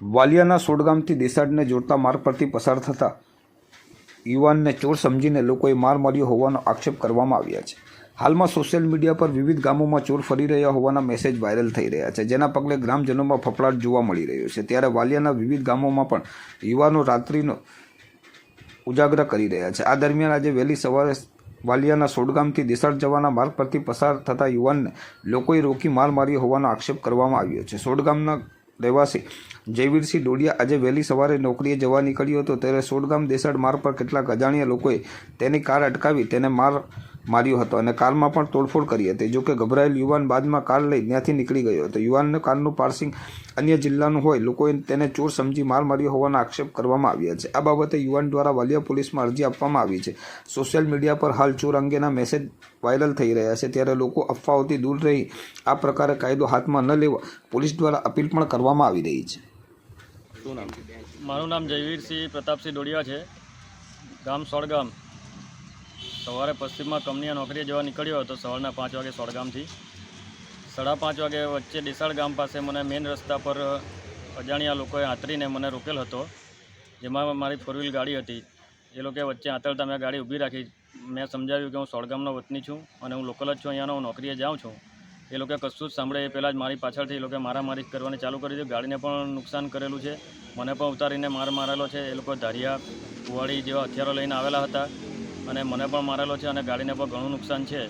વાલિયાના સોડગામથી દેસાડને જોડતા માર્ગ પરથી પસાર થતા યુવાનને ચોર સમજીને લોકોએ માર માર્યો હોવાનો આક્ષેપ કરવામાં આવ્યા છે. હાલમાં સોશિયલ મીડિયા પર વિવિધ ગામોમાં ચોર ફરી રહ્યા હોવાના મેસેજ વાયરલ થઈ રહ્યા છે, જેના પગલે ગ્રામજનોમાં ફફડાટ જોવા મળી રહ્યો છે. ત્યારે વાલિયાના વિવિધ ગામોમાં પણ યુવાનો રાત્રિનો ઉજાગર કરી રહ્યા છે. આ દરમિયાન આજે વહેલી સવારે વાલિયાના સોડગામથી દેસાડ જવાના માર્ગ પરથી પસાર થતા યુવાનને લોકોએ રોકી માર માર્યો હોવાનો આક્ષેપ કરવામાં આવ્યો છે. સોડગામના રહેવાસી. જયવીરસિંહ ડોડિયા આજે વહેલી સવારે નોકરીએ જવા નીકળ્યો હતો, ત્યારે સોડગામ દેસાડ માર્ગ પર કેટલાક અજાણ્યા લોકોએ તેની કાર અટકાવી તેને માર માર્યો હતો અને કારમાં પણ તોડફોડ કરી હતી. જોકે ગભરાયેલ યુવાન બાદમાં કાર લઈ ત્યાંથી નીકળી ગયો હતો. યુવાનને કારનું પાર્સિંગ અન્ય જિલ્લાનું હોય લોકોએ તેને ચોર સમજી માર માર્યો હોવાના આક્ષેપ કરવામાં આવ્યા છે. આ બાબતે યુવાન દ્વારા વાલિયા પોલીસમાં અરજી આપવામાં આવી છે. સોશિયલ મીડિયા પર હાલ ચોર અંગેના મેસેજ વાયરલ થઈ રહ્યા છે. ત્યારે લોકો અફવાઓથી દૂર રહી આ પ્રકારે કાયદો હાથમાં ન લેવા પોલીસ દ્વારા અપીલ પણ કરવામાં આવી રહી છે. શું નામ? મારું નામ જયવીરસિંહ પ્રતાપસિંહ ડોડિયા છે. ગામ સોળગામ. સવારે પશ્ચિમમાં કંપનીએ નોકરીએ જવા નીકળ્યો હતો, સવારના પાંચ વાગે સોળગામથી. સાડા પાંચ વાગે વચ્ચે દેસાડ ગામ પાસે મને મેઇન રસ્તા પર અજાણ્યા લોકોએ આંતરીને મને રોકેલ હતો, જેમાં મારી ફોર વ્હીલ ગાડી હતી. એ લોકોએ વચ્ચે આંતરતા મેં ગાડી ઊભી રાખી. મેં સમજાવ્યું કે હું સોળગામનો વતની છું અને હું લોકલ જ છું, અહીંયાનો હું નોકરીએ જાઉં છું. એ લોકોએ કશું જ સાંભળે એ પહેલાં જ મારી પાછળથી એ લોકોએ મારામારી કરવાની ચાલુ કરી દીધી. ગાડીને પણ નુકસાન કરેલું છે. મને પણ ઉતારીને માર મારેલો છે. એ લોકો ધારિયા, કુવાડી જેવા હથિયારો લઈને આવેલા હતા. અને મને પણ મારેલો છે અને ગાડીને પણ ઘણું નુકસાન છે.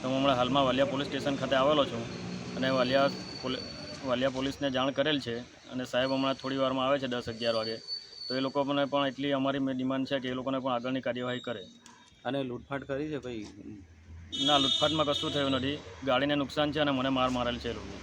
તો હું હમણાં હાલમાં વાલિયા પોલીસ સ્ટેશન ખાતે આવેલો છું અને વાલિયા વાલિયા પોલીસને જાણ કરેલ છે અને સાહેબ હમણાં થોડી વારમાં આવે છે દસ અગિયાર વાગે. તો એ લોકોને પણ એટલી અમારી ડિમાન્ડ છે કે એ લોકોને પણ આગળની કાર્યવાહી કરે. અને લૂંટફાટ કરી છે ભાઈ ના લૂંટફાટમાં કશું થયું નથી. ગાડીને નુકસાન છે અને મને માર મારેલ છે એ લોકો.